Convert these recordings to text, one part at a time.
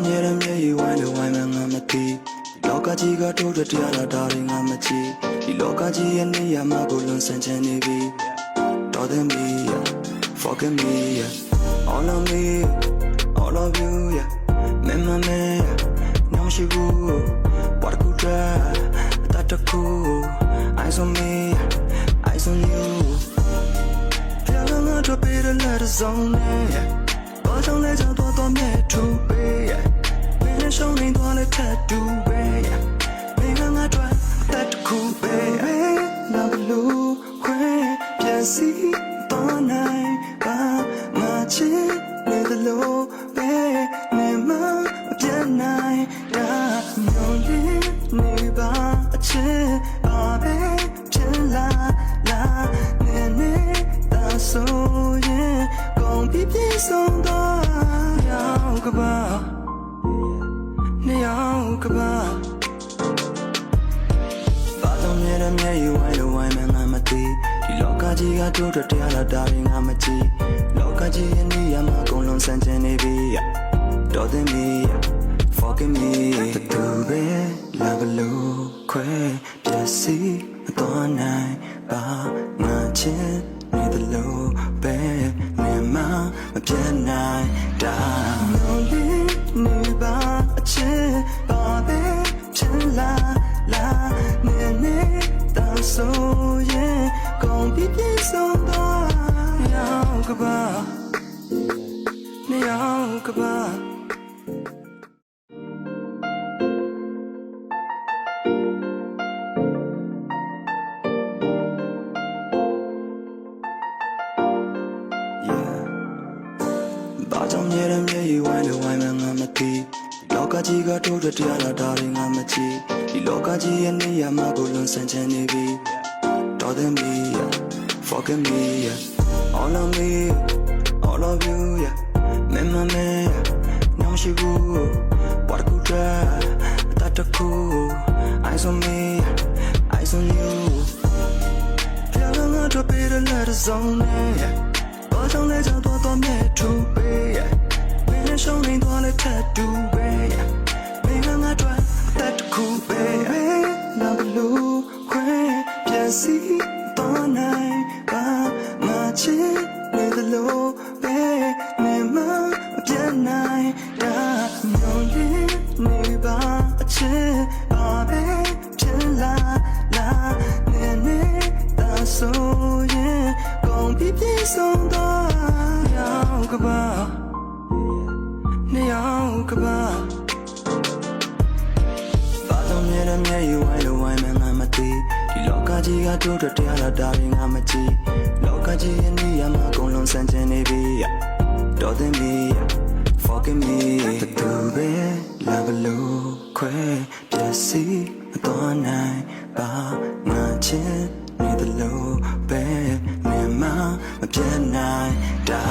ဘာကြောင့်မြဲတဲ့မျက်ရည်ဝိုင်းလို့ဝိုင်းမှငါမသိလောကကြီးကတိုးတက်တရားလာတာတွေငါမကြည့်ဒီလောကကြီးရဲ့နေရာမှာကိုလွန်ဆန်ချင်နေပြီတော်တယ်မီ forgive me yeah. all of me all of you yeah မင်းမမဲညောင်ရှိဘူး what could try တတ်တကူ eyes on me eyes on you ပြန်လာငါတို့ပေးတဲ့ letter zone နဲ့ဘာကြောင့်လဲကြောင့်တော့တော့မြဲထူပေး မင်းနဲ့ရှုံးနေ ပါငါချစ်နေတယ်လို့ပဲနေမှာမပြတ်နိုင်တာ so now မြဲတဲ့မျက်ရည်ဝိုင်းလို့ဝိုင်းမှငါမသိဒီလောကကြီးကတိုးတက်တရားလာတာတွေငါမကြည့်လောကကြီးရဲ့နေရာမှာအကုန်လုံးဆန့်ကျင်နေပြီတော်တယ်မီ forgive me တူပဲလာဘလို့ခွဲပြစီမတော်နိုင်ပါငါချစ်နေတယ်လို့ပဲနေမှာမပြတ်နိုင်တာ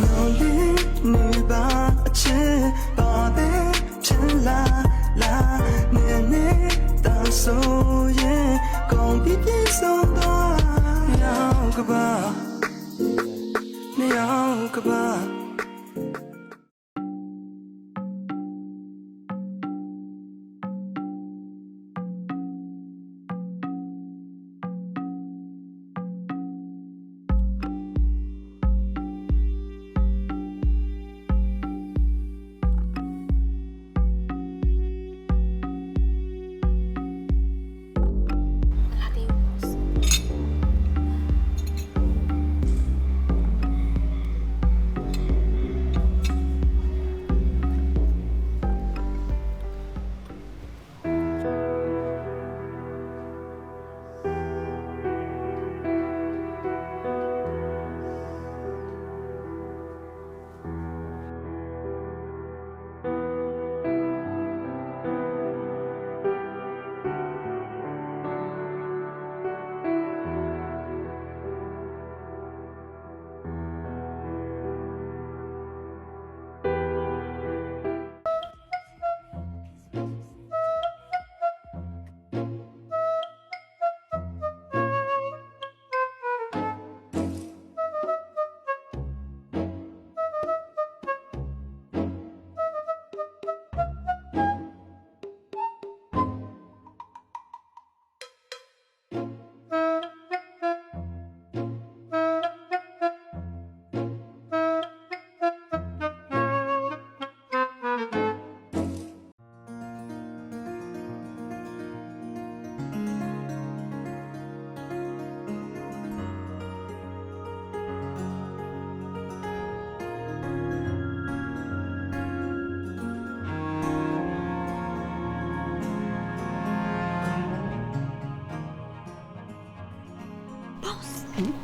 မျိုးလေးနေပါအချစ်ပါပဲဖြစ်လာလာနေနေတာ ဆိုရင်ကုန်ပြပြဆုံးတော့ရောက်ကပါနေရောက်ကပါ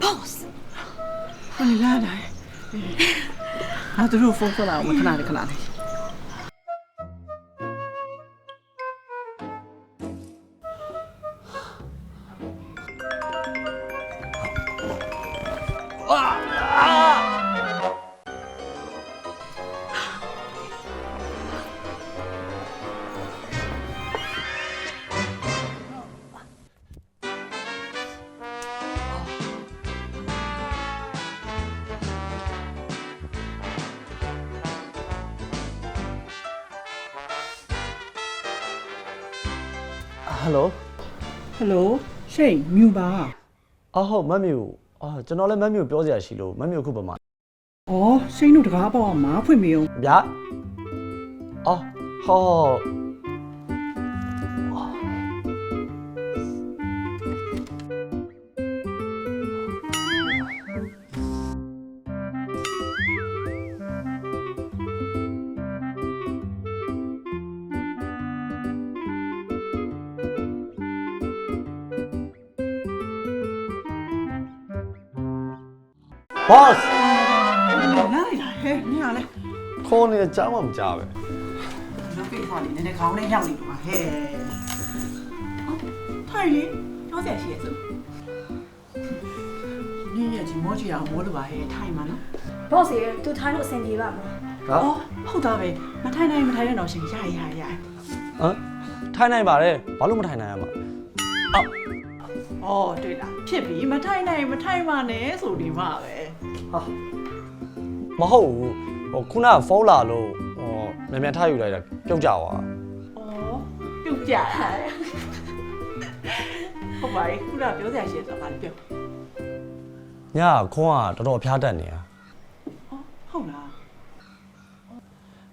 boss ဟိုလာလာငါတို့ဖုန်းဆက်လာအောင်ခဏလေးခဏလေး ဟယ်လိုဟယ်လိုရှိန်မြူပါအဟုတ်မတ်မျိုးအာကျွန်တော်လည်းမတ်မျိုးပြောစရာရှိလို့မတ်မျိုးခုပမာဩရှိန်တို့တကားပေါ့မားဖွင့်မေအောင်ဗျာအော်ဟော ခေါ်နေအကြောင်းမှမကြားပဲလုပ်ကိစ္စလေးနည်းနည်းခေါင်းနဲ့ရောက်နေမှာဟဲ့ထိုင်လေတော့ဆက်ရှိရစို့နင်းရဲ့ဒီမောကြီးအောင်မိုးလိုပါဟဲ့ထိုင်မှာနော် boss ရေသူထိုင်းလို့အဆင်ပြေပါမလားဟာဩဟုတ်သားပဲမထိုင်နိုင်မထိုင်ရတော့ရှင်ရရရဟမ်ထိုင်နိုင်ပါတယ်ဘာလို့မထိုင်နိုင်ရမှာဩတွေ့လားဖြစ်ပြီမထိုင်နိုင်မထိုင်ပါနဲ့ဆိုဒီမှာပဲဟာမဟုတ်ဘူး ဟိုခုနကဖုန်းလာလို့ဟိုမြန်မြန်ထားယူလိုက်တာပြုတ်ကြသွားဩပြုတ်ကြတာဟုတ်ပါရဲ့ခုနပြောစရာရှိတယ်ဆိုတာပြောညကခွန်းကတော်တော်ဖျားတက်နေတာဟုတ်လား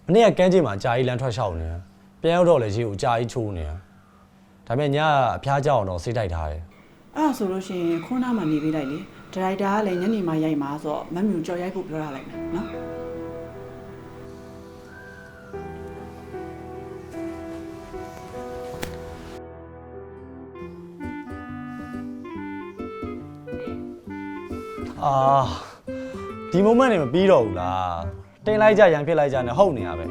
မနေ့ကကန်းကြီးမှာအကြာကြီးလမ်းထွက်လျှောက်နေတာပြန်ရောက်တော့လေကြီးကိုအကြာကြီးချိုးနေတာဒါပေမဲ့ညကအဖျားကြောက်အောင်တော့စိတ်တိုက်ထားတယ်အဲ့ဒါဆိုလို့ရှိရင်ခွန်းသားမှနေပေးလိုက်လေဒရိုက်တာကလည်းညနေမှရိုက်မှာဆိုတော့မမ်မြူကြော်ရိုက်ဖို့ပြောရလိုက်မယ်နော် အာဒီ moment နေမပြီးတော့ဘူးလားတင်လိုက်ကြရန်ဖြစ်လိုက်ကြနဲ့ဟုတ်နေရပဲ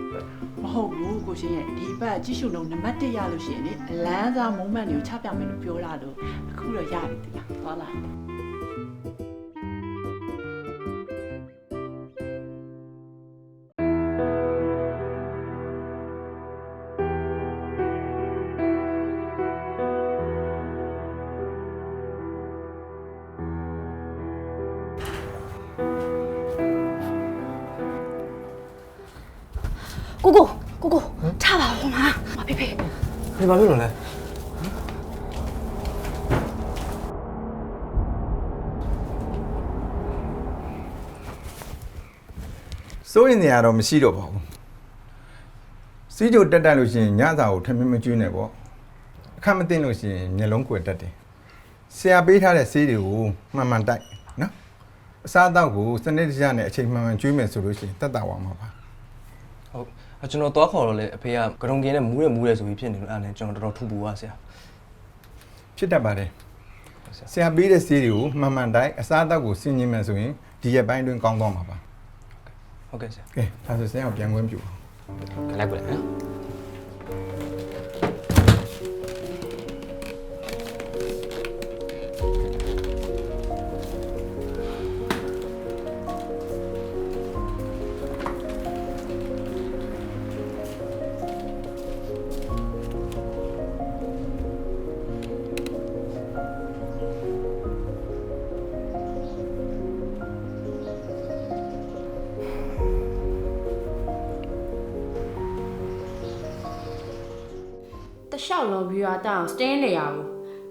မဟုတ်ဘူးကိုရှင်ရဲ့ဒီဘက်ကြည့်ရှုလုံးနံပါတ်1ရလို့ရှိရင်လေအလန်းစား moment တွေကိုချပြမယ်လို့ပြောတာလို့အခုတော့ရပြီတရားသွားလား ဖေဖေဒီဘာဖြစ်လို့လဲစိုးရင်နေရတော့မရှိတော့ပါဘူးစီးကြိုတက်တက်လို့ရှိရင်ညစာကိုထမင်းမကျွေးနဲ့ပေါ့အခက်မသိလို့ရှိရင်မျက်လုံးကွယ်တက်တယ်ဆရာပေးထားတဲ့ဆေးတွေကိုမှန်မှန်တိုက်နော်အစားအသောက်ကိုစနစ်တကျနဲ့အချိန်မှန်မှန်ကျွေးမယ်ဆိုလို့ရှိရင်တက်တာဝါမှာပါဟုတ်အ ကျွန်တော်သွားခေါ်တော့လေအဖေကကရုံကင်းနဲ့မူးရမူးရဆိုပြီးဖြစ်နေလို့အဲ့ဒါနဲ့ကျွန်တော်တော်တော်ထူပူပါဆရာဖြစ်တတ်ပါတယ်ဆရာပေးတဲ့ဆေးတွေကိုမှန်မှန်တိုက်အစားအသောက်ကိုဆင်ញင်မယ်ဆိုရင်ဒီရက်ပိုင်းတွင်းကောင်းသွားမှာပါဟုတ်ကဲ့ဆရာကဲဒါဆိုဆရာကိုပြန်ခွင့်ပြုပါခလိုက်ပါလေနော် တလျှောက်လော်ပြီးတော့တောင်းစတင်းနေရဘူး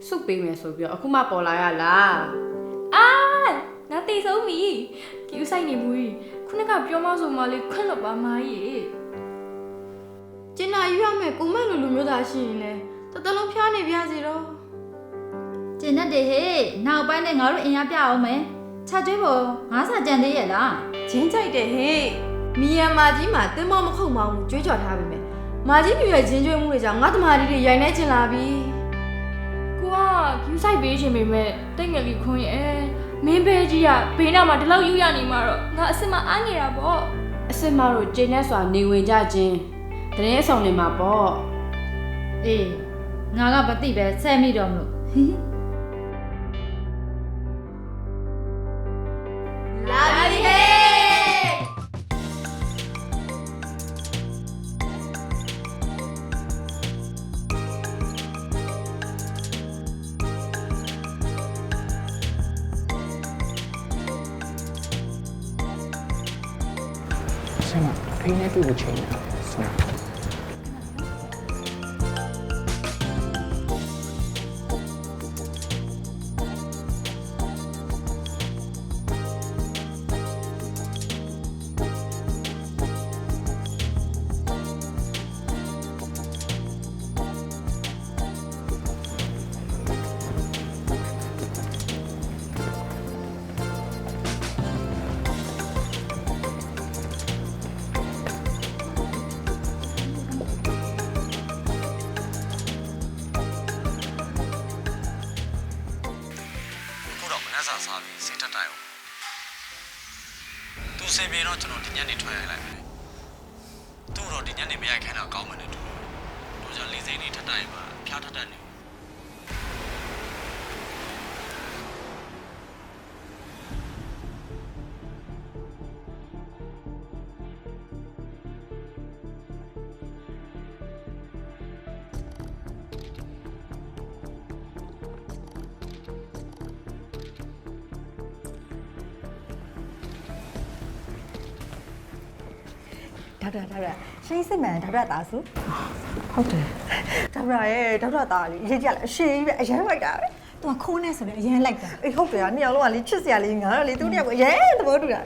စုပေးမယ်ဆိုပြီးတော့အခုမှပေါ်လာရလားအာငါတေဆုံးပြီကျူးဆိုင်နေဘူးခုနကပြောမဆိုမှလေးခွန့်လို့ပါမကြီးကျင်နာယူရမယ်ကိုမန့်လူလူမျိုးသားရှိရင်လေတတလုံးဖျားနေပြစီတော့ကျင်တတ်တယ်ဟေ့နောက်ပိုင်းနဲ့ငါတို့အင်အားပြအောင်မယ်ချက်ကျွေးဖို့ငါးစာကြံသေးရဲ့လားဂျင်းကြိုက်တယ်ဟေ့မီယန်မာကြီးမှာတင်းမမခုတ်မောင်းကြွေးကြော်ထားပြီမယ် မာကြီးပြရဲ့ဂျင်းကျွေးမှုတွေကြောင့်ငါတမာရီတွေရိုင်နေချင်လာပြီကိုကကျူးဆိုင်ပေးချင်ပေမဲ့တိတ်ငယ်လေးခွန်ရဲ့မင်းပဲကြီးကဘေးနားမှာဒီလောက်ယူရနေမှာတော့ငါအစ်စ်မအားနေတာပေါ့အစ်စ်မတို့ကျင်းနဲ့စွာနေဝင်ကြခြင်းတရင်ဆောင်နေမှာပေါ့အေးငါကမသိပဲဆဲမိတော့မလို့ဟီးလာ က်တာဒေါက်တာရှိစစ်မှန်ဒေါက်တာသားစုဟုတ်တယ်ဒေါက်တာရဲ့ဒေါက်တာသားလေးရေးကြလိုက်အရှိကြီးပဲအရန်လိုက်တာပဲသူကခိုးနေဆိုလည်းအရင်လိုက်တာအေးဟုတ်တယ်နှစ်ယောက်လုံးကလေချစ်စရာလေးငါတော့လေသူတယောက်ကိုအရန်သဘောတူတာ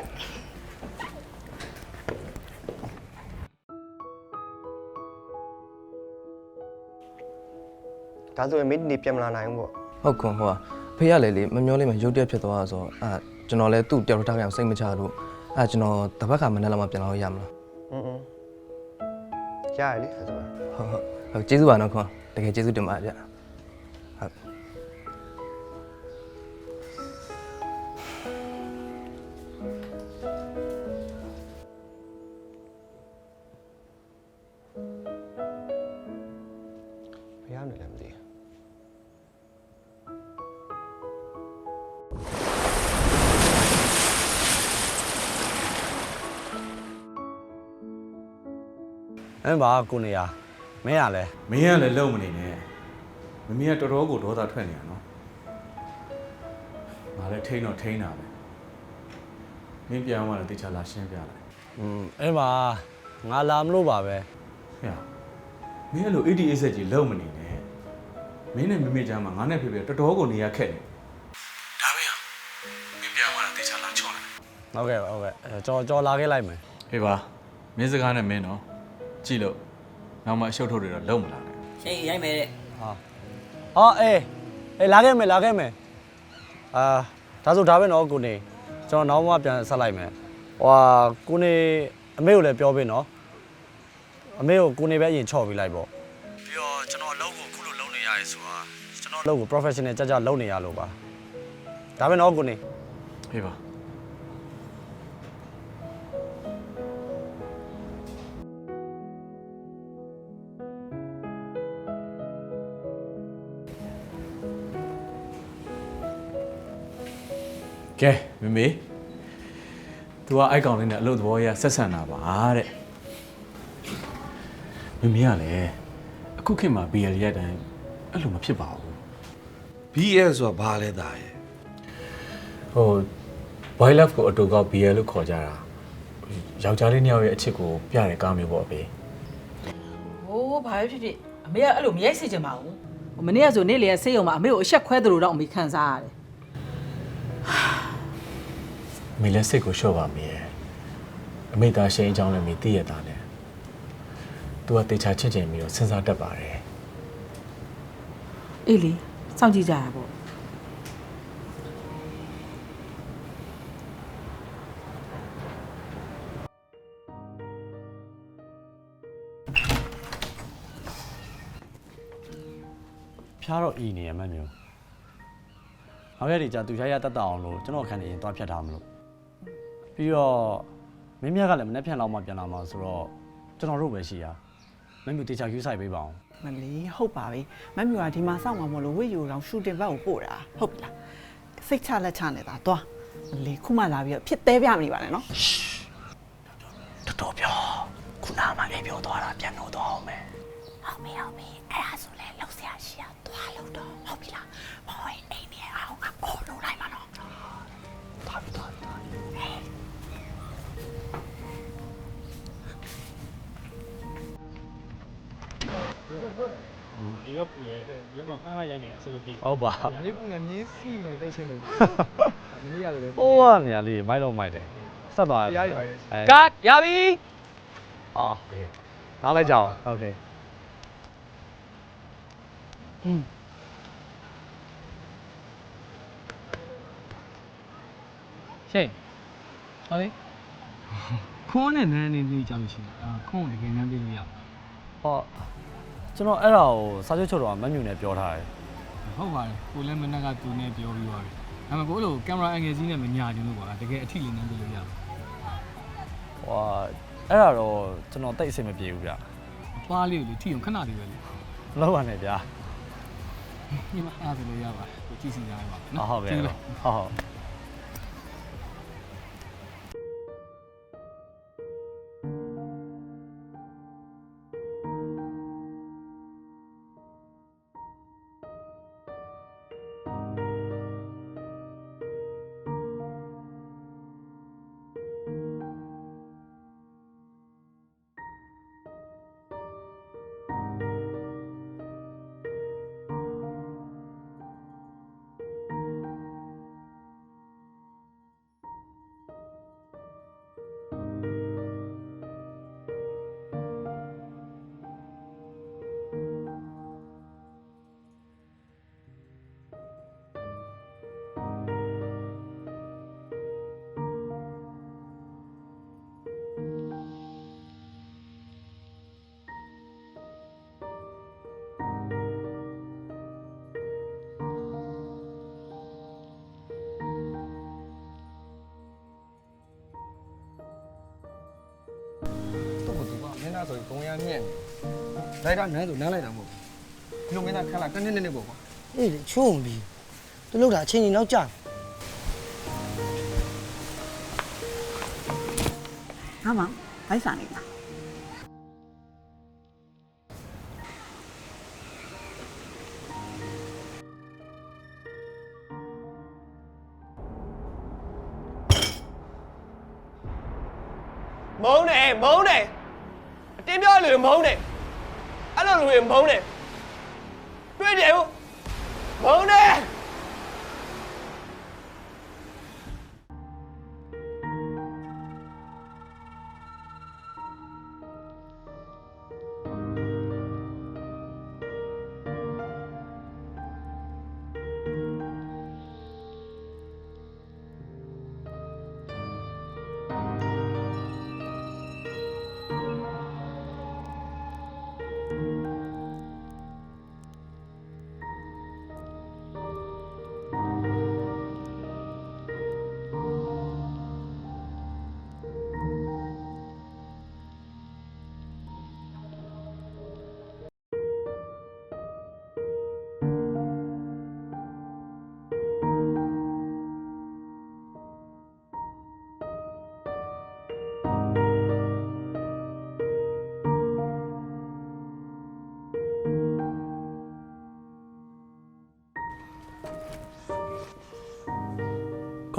ဒါဆိုရင်မင်းဒီနေ့ပြန်မလာနိုင်ဘူးပေါ့ဟုတ်ကွန်ဟိုကဖေးရလေလေမမျောလေးမရုတ်တက်ဖြစ်သွားတာဆိုတော့အာကျွန်တော်လည်းသူ့တယောက်ထားကြအောင်စိတ်မချလို့အာကျွန်တော်တပတ်ခါမနေ့လောက်မှပြန်လာလို့ရမလား အင်းအင်းရရလေဖတ်ပါဟုတ်ဟုတ်ဟုတ်ကျေးဇူးပါနော်ခွန်တကယ်ကျေးဇူးတင်ပါဗျာ အဲ့မှာကိုနေရမင်းရလဲမင်းကလည်းလုံမနေနဲ့မမီးကတော်တော်ကိုဒေါသထွက်နေတာနော်ငါလည်းထိန်းတော့ထိန်းတာပဲမင်းပြန်သွားတော့တေချာလာရှင်းပြလိုက်อืมအဲ့မှာငါလာမလို့ပါပဲဟဲ့မင်းအဲ့လို ADA ဆက်ကြီးလုံမနေနဲ့မင်းနဲ့မမေချာမှာငါနဲ့ဖေဖေတော်တော်ကိုနေရခက်နေဒါပဲဟာမင်းပြန်သွားတော့တေချာလာချော်လိုက်ဟုတ်ကဲ့ပါဟုတ်ကဲ့အဲ့ကြော်ကြော်လာခဲ့လိုက်မယ်ဟေးပါမင်းစကားနဲ့မင်းနော် ကြည့်လို့နောက်မှအရှုပ်ထုတ်တွေတော့လုံမလာနဲ့ဟာအော်အေးအေးလာခဲ့မယ်လာခဲ့မယ်အာဒါဆိုဒါပဲနော်ကိုနေကျွန်တော်နောက်မှပြန်ဆက်လိုက်မယ်ဟွာကိုနေအမေကိုလည်းပြောပေးနော်အမေကိုကိုနေပဲအရင်ချော့ပေးလိုက်ပေါ့ပြီးတော့ကျွန်တော်အလုပ်ကိုအခုလိုလုပ်နေရရဲဆိုတာကျွန်တော်အလုပ်ကို professional ကြကြလုပ်နေရလို့ပါဒါပဲနော်ကိုနေဟေးပါ ကဲမမေ तू ကအိုက်ကောင်လေးနဲ့အလုပ်သဘောအရဆက်ဆံတာပါတဲ့မမေကလည်းအခုခေတ်မှာ BL ရက်တိုင်းအဲ့လိုမဖြစ်ပါဘူး BL ဆိုတာဘာလဲသားရဲ့ဟို wildlife ကိုအတူကောက် BL လို့ခေါ်ကြတာယောက်ျားလေးနှစ်ယောက်ရဲ့အချစ်ကိုပြတဲ့ကားမျိုးပေါ့အဖေဟိုးဘာပဲဖြစ်ဖြစ်အမေကအဲ့လိုမရိုက်စေချင်ပါဘူးဟိုမနေ့ကဆိုနေ့လေဆေးရုံမှာအမေကိုအဆက်ခွဲသလိုတော့အမေခံစားရတယ် အ မေလည်းစိတ်ကိုလျှော့ပါမေရဲ့အမေသားရှိန်အကြောင်းလည်းမေသိရတာနဲ့ तू ကတေချာချစ်ချင်ပြီးတော့စဉ်းစားတတ်ပါတယ်အေးလေစောင့်ကြည့်ကြရပေါ့ဖျားတော့အီနေရမှတ်မျိုးနောက်ရက်ဒီကြာသူရရတက်တက်အောင်လို့ကျွန်တော်ခံနေရင်သွားဖြတ်ထားမလို့ ပြီးတော့မင်းမြတ်ကလည်းမနေ့ဖြန်လောက်မှပြန်လာမှာဆိုတော့ကျွန်တော်တို့ပဲရှိရမင်းမျိုးတေချာယူဆိုင်ပေးပါအောင်မလီဟုတ်ပါပြီမမ်မြူကဒီမှာစောင့်မှာမလို့ဝိယူတော့ရှူတင်ဘက်ကိုပို့တာဟုတ်ပြီလားစိတ်ချလက်ချနေတာသွားမလီခုမှလာပြီးတော့ဖြစ်သေးပြမနေပါနဲ့နော်တော်တော်ပြောခုနမှအိမ်ပြောသွားတာပြန်လို့တော့အောင်မယ်ဟုတ်ပြီဟုတ်ပြီအဲ့ဒါဆိုလဲလောက်ဆရာရှိရသွားလို့တော့ဟုတ်ပြီလား ဒီကပူရဲဒီမှာအားမရိုင်းနေအဆင်ပြေဟုတ်ပါဒီကငမြင်းစီနေသိချင်းလို့မင်းရတယ်လေဟိုကနေရာလေးမိုက်တော့မိုက်တယ်ဆက်သွားရရပါအဲကတ်ရပြီအော်နောက်လိုက်ကြအောင်ဟုတ်တယ်ရှေ့ဟောလေခွန်းနဲ့နန်းနေနေကြလို့ရှိရင်အာခွန်းကိုတကယ်နန်းပြလို့ရဟော ကျွန်တော်အဲ့ဒါကိုစာချုပ်ချုပ်တော့မမြူနဲ့ပြောထားတယ်ဟုတ်ပါတယ်ကိုလည်းမနက်ကသူနဲ့ပြောပြီးသွားပြီဒါပေမဲ့ကိုအဲ့လိုကင်မရာအန်ဂယ်ကြီးနဲ့မညာချင်လို့ပါတကယ်အထီလေးနန်းပြလို့ရဟိုအဲ့ဒါတော့ကျွန်တော်တိတ်အဆင်မပြေဘူးဗျအဖွားလေးကိုလေထီအောင်ခဏလေးပဲလေမလုပ်ရနဲ့ဗျာဒီမှာအားပြလို့ရပါတယ်ကိုကြည့်စီရပါဟုတ်နော်ဟုတ်ကဲ့ကျေးဟုဇူးတ်ပဲဟုတ်တော့ မင်းသားဆိုရင်ဂုံရမြင့်နေဒါကနန်းဆိုနန်းလိုက်တာမဟုတ်ဘူးဒီလိုမင်းသားခက်လာတစ်နှစ်နှစ်နှစ်ပေါ့ကွာအေးလေချိုးုံပြီသူလောက်တာအချင်းကြီးနောက်ကြဟာမဘိုက်စာနေလားမုန်းတယ်မုန်းတယ်အ တင်းပြောလို့မုန်းတယ်အဲ့လိုလူတွေမုန်းတယ်တွေ့တယ်ဟုတ်မုန်းတယ်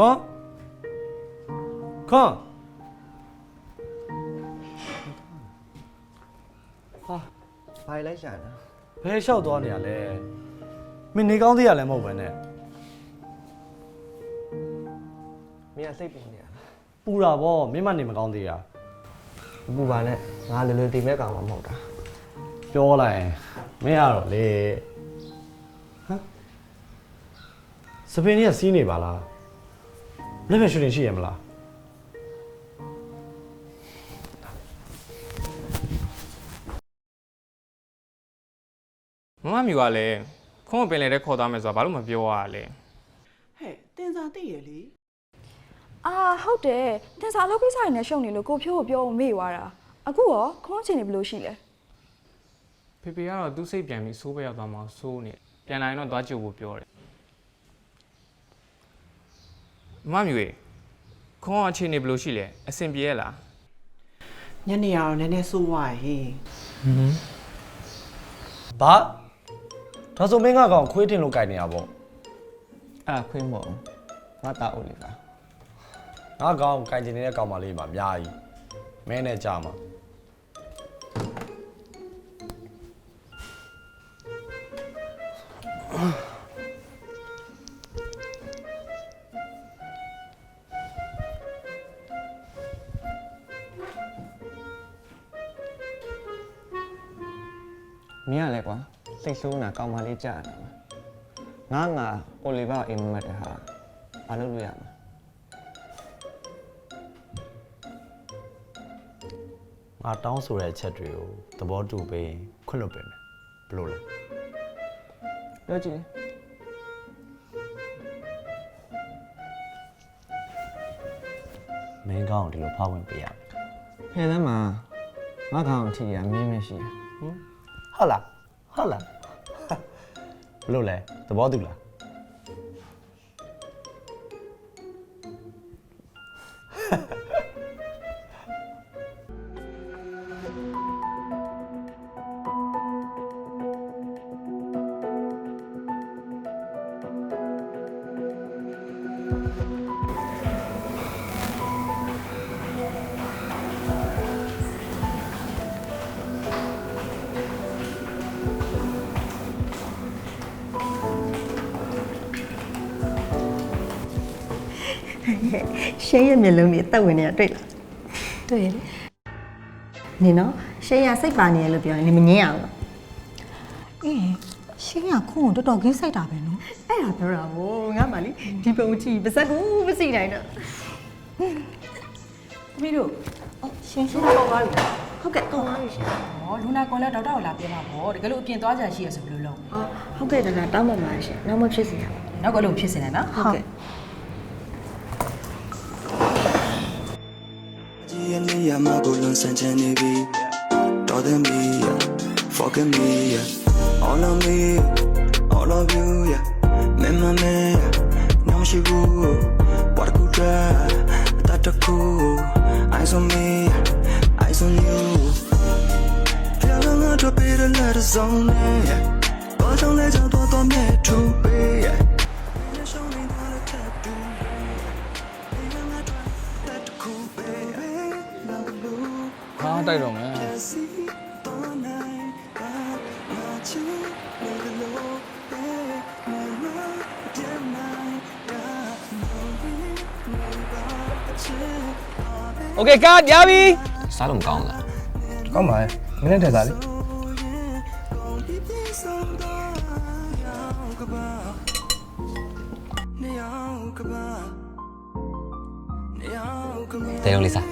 ခွန်ခွန်ဟာဘာလိုက်ရှာတာဘယ်လျှောက်သွားနေရလဲမင်းနေကောင်းသေးရလည်းမဟုတ်ပဲနဲ့မင်းကစိတ်ပူနေရလားပူတာဗောမင်းမနေမကောင်းသေးရမပူပါနဲ့ငါလွယ်လွယ်တိမ်မဲ့ကောင်မှမဟုတ်တာပြောလိုက်ရင်မင်းရတော့လေဟမ်စပင်းကြီးကစီးနေပါလား လက်မဲ့ရွှေတင်ရှိရမလားမမမျိုးကလည်းခုံးပင်လေတဲ့ခေါ်သားမယ်ဆိုတာဘာလို့မပြောရလဲတင်စားသိရလေအာဟုတ်တယ်တင်စားအလုပ်ကိစ္စတွေနဲ့ရှုံနေလို့ကိုဖြိုးကိုပြောမေ့သွားတာအခုရောခေါင်းချင်နေဘယ်လိုရှိလဲဖေဖေကတော့သူ့စိတ်ပြန်ပြီးစိုးပဲရောက်သွားမှစိုးနေပြန်လာရင်တော့သွားကြည့်ဖို့ပြောတယ် မမမျိုးခေါင်းအခြေအနေဘယ်လိုရှိလဲအဆင်ပြေရလားညနေရတော့နည်းနည်းစိုးသွားဟေးဘာဒါဆိုမင်းကကောင်ခွေးတင်လို့ကြိုက်နေရပေါ့အဲ့ခွေးမဟုတ်ငါတာအိုလီပါငါကောင်ကြိုက်ချင်နေတဲ့ကောင်မလေးမှာအများကြီးမင်းနဲ့ကြာမှာမ ဆိုးနေတာကောင်းပါလေးကြာနေတာငါငါအိုလီပါအိမ်မက်တဲ့ဟာမလုပ်လို့ရမှာငါတောင်းဆိုတဲ့အချက်တွေကိုသဘောတူပေးရင်ခွင့်လွှတ်ပေးမယ်ဘယ်လိုလဲပြောကြည့်မင်းကောင်ကိုဒီလိုဖောက်ဝင်ပေးရမယ်ဖယ်သမ်းမှာငါကောင်အထီးရမင်းမရှိရဟင်ဟုတ်လားဟုတ်လား ဘယ်လိုလဲသဘောတူလား ရဲ့မျက်လုံးတွေတက်ဝင်နေတာတွေ့လားတွေ့ရတယ်နေနော်ရှင်းရစိတ်ပါနေရလို့ပြောရင်နေမငင်းအောင်အေးရှင်းရခုံကိုတော်တော်ကြီးစိုက်တာပဲနော်အဲ့ဒါပြောတာဗောငါမှလေဒီပုံကြည့်ပါစက်ကူမစီနိုင်တော့သမီးတို့အော်ရှင်းရှင်းပေါ်သွားပြီလားဟုတ်ကဲ့ကောင်းပါပြီရှင်ဟောလူနာကွန်လက်ဒေါက်တာကိုလာပြောမှာပေါ့တကယ်လို့အပြင်သွားကြရှိရဆိုဘယ်လိုလုပ်အော်ဟုတ်ကဲ့ဒါကတောင်းပန်ပါရှင်နောက်မှဖြစ်စီရပါနောက်ကလို့ဖြစ်စင်တယ်နော်ဟုတ်ကဲ့ ကြီးရဲ့နေရာမှာကိုလွန်ဆန်ချင်နေပြီတော်တယ်မီ fucking me yeah. all of me all of you yeah မင်းမမင်းညောင်ရှိဘူးဘာကူတရာတတ်တကူ eyes on me eyes on you ပြောင်းငါတို့ပြေတဲ့လက်စုံနဲ့ဘာကြောင့်လဲကြောင့်တော့တော့မဲ့ထူပေး โอเคကားရပြီ စားလို့မကောင်းလား ကောင်းပါရဲ့မင်းနဲ့ထက်သားလေ တဲုံလေးစား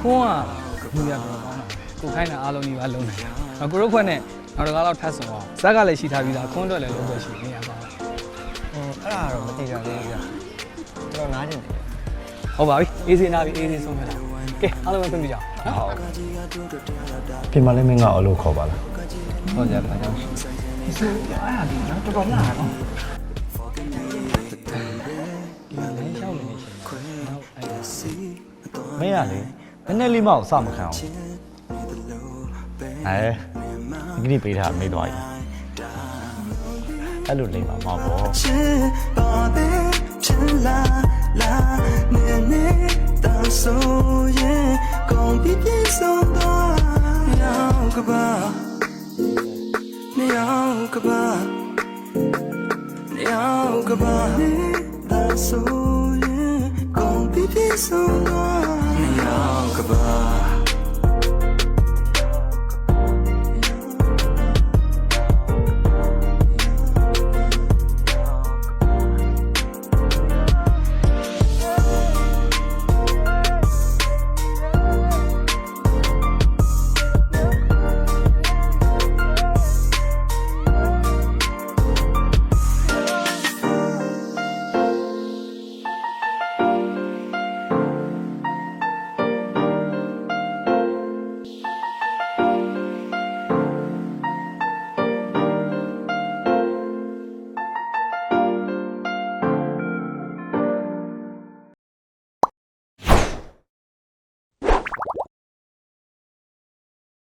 ခွန်းကလူရတော့ကောင်းတာကိုခိုင်းတာအားလုံးဒီပါလုံးတယ်ငါကိုရုပ်ခွက်နဲ့နောက်တစ်ခါတော့ထပ်ဆုံအောင်ဇက်ကလည်းရှိထားပြီးသားခွန်းတော့လည်းလုံးဝရှိနေရပါဘူး ဟိုအဲ့ဒါတော့မသိကြသေးဘူးကြာ တော့နားကျင်တယ်ဟုတ်ပါပြီအေးစေးနာပြီအေးစေးဆုံးဖြတ်တာကဲအားလုံးပဲပြင်ပြကြအောင်နော်ပြင်မလေးမင်းကအလို့ခေါ်ပါလားဟုတ်ကြပါကြောင်းဆိုအဲ့ဒါဒီနော်တော်တော်လာတာနော်လည်းရှောက်နေနေရှင်နော်အဲ့ဒါမင်းကလေနည်းနည်းလေးမှအောင်စမခံအောင်အဲဒီကနေ့ပေးထားမိသွားပြီအဲ့လိုလိမ့်ပါမှာပေါ့ ချစ်ပါပဲချစ်လာလာနေနေတာဆိုရင်ကုန်ပြီးပြည့်စုံတော့ရောက်ကပါနေရောက်ကပါနေရောက်ကပါနေတာဆိုရင်ကုန်ပြီးပြည့်စုံတော့နေရောက်ကပါ